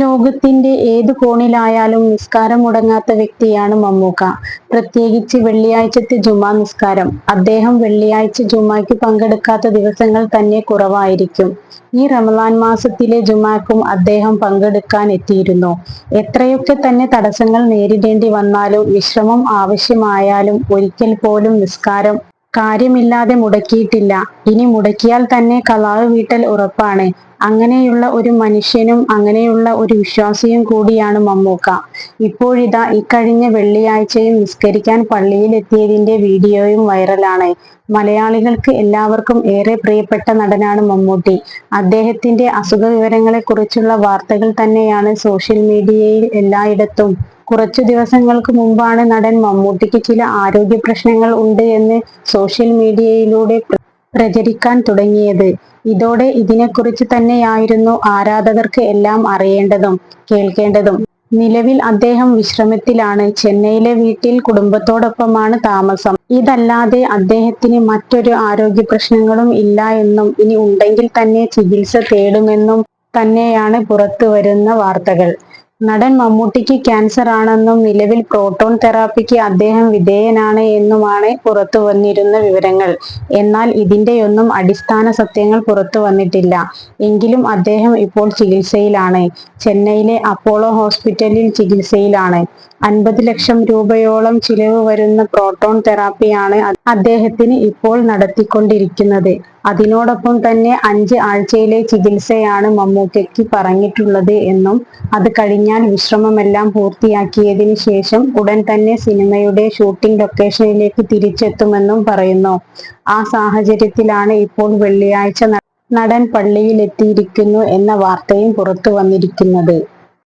ലോകത്തിന്റെ ഏത് കോണിലായാലും നിസ്കാരം മുടങ്ങാത്ത വ്യക്തിയാണ് മമ്മൂക്ക. പ്രത്യേകിച്ച് വെള്ളിയാഴ്ചത്തെ ജുമാ നിസ്കാരം. അദ്ദേഹം വെള്ളിയാഴ്ച ജുമാക്ക് പങ്കെടുക്കാത്ത ദിവസങ്ങൾ തന്നെ കുറവായിരിക്കും. ഈ റമദാൻ മാസത്തിലെ ജുമാക്കും അദ്ദേഹം പങ്കെടുക്കാൻ എത്തിയിരുന്നു. എത്രയൊക്കെ തന്നെ തടസ്സങ്ങൾ നേരിടേണ്ടി വന്നാലും വിശ്രമം ആവശ്യമായാലും ഒരിക്കൽ പോലും നിസ്കാരം കാര്യമില്ലാതെ മുടക്കിയിട്ടില്ല. ഇനി മുടക്കിയാൽ തന്നെ കലാവ് വീട്ടൽ ഉറപ്പാണ്. അങ്ങനെയുള്ള ഒരു മനുഷ്യനും അങ്ങനെയുള്ള ഒരു വിശ്വാസിയും കൂടിയാണ് മമ്മൂക്ക. ഇപ്പോഴിതാ ഇക്കഴിഞ്ഞ വെള്ളിയാഴ്ചയും നിസ്കരിക്കാൻ പള്ളിയിലെത്തിയതിന്റെ വീഡിയോയും വൈറലാണ്. മലയാളികൾക്ക് എല്ലാവർക്കും ഏറെ പ്രിയപ്പെട്ട നടനാണ് മമ്മൂട്ടി. അദ്ദേഹത്തിന്റെ അസുഖ വിവരങ്ങളെ കുറിച്ചുള്ള വാർത്തകൾ തന്നെയാണ് സോഷ്യൽ മീഡിയയിൽ എല്ലായിടത്തും. കുറച്ചു ദിവസങ്ങൾക്ക് മുമ്പാണ് നടൻ മമ്മൂട്ടിക്ക് ചില ആരോഗ്യ പ്രശ്നങ്ങൾ ഉണ്ട് എന്ന് സോഷ്യൽ മീഡിയയിലൂടെ പ്രചരിക്കാൻ തുടങ്ങിയത്. ഇതോടെ ഇതിനെക്കുറിച്ച് തന്നെയായിരുന്നു ആരാധകർക്ക് എല്ലാം അറിയേണ്ടതും കേൾക്കേണ്ടതും. നിലവിൽ അദ്ദേഹം വിശ്രമത്തിലാണ്. ചെന്നൈയിലെ വീട്ടിൽ കുടുംബത്തോടൊപ്പമാണ് താമസം. ഇതല്ലാതെ അദ്ദേഹത്തിന് മറ്റൊരു ആരോഗ്യ പ്രശ്നങ്ങളും ഇല്ല എന്നും ഇനി ഉണ്ടെങ്കിൽ തന്നെ ചികിത്സ തേടുമെന്നും തന്നെയാണ് പുറത്തു വരുന്ന വാർത്തകൾ. നടൻ മമ്മൂട്ടിക്ക് ക്യാൻസർ ആണെന്നും നിലവിൽ പ്രോട്ടോൺ തെറാപ്പിക്ക് അദ്ദേഹം വിധേയനാണ് എന്നുമാണ് പുറത്തു വന്നിരുന്ന വിവരങ്ങൾ. എന്നാൽ ഇതിന്റെയൊന്നും അടിസ്ഥാന സത്യങ്ങൾ പുറത്തു വന്നിട്ടില്ല. എങ്കിലും അദ്ദേഹം ഇപ്പോൾ ചികിത്സയിലാണ്. ചെന്നൈയിലെ അപ്പോളോ ഹോസ്പിറ്റലിൽ ചികിത്സയിലാണ്. അൻപത് ലക്ഷം രൂപയോളം ചിലവ് വരുന്ന പ്രോട്ടോൺ തെറാപ്പിയാണ് അദ്ദേഹത്തിന് ഇപ്പോൾ നടത്തിക്കൊണ്ടിരിക്കുന്നത്. അതിനോടൊപ്പം തന്നെ അഞ്ച് ആഴ്ചയിലെ ചികിത്സയാണ് മമ്മൂക്കയ്ക്ക് പറഞ്ഞിട്ടുള്ളത് എന്നും അത് കഴിഞ്ഞാൽ വിശ്രമമെല്ലാം പൂർത്തിയാക്കിയതിന് ശേഷം ഉടൻ തന്നെ സിനിമയുടെ ഷൂട്ടിംഗ് ലൊക്കേഷനിലേക്ക് തിരിച്ചെത്തുമെന്നും പറയുന്നു. ആ സാഹചര്യത്തിലാണ് ഇപ്പോൾ വെള്ളിയാഴ്ച നടൻ പള്ളിയിലെത്തിയിരിക്കുന്നു എന്ന വാർത്തയും പുറത്തു വന്നിരിക്കുന്നത്.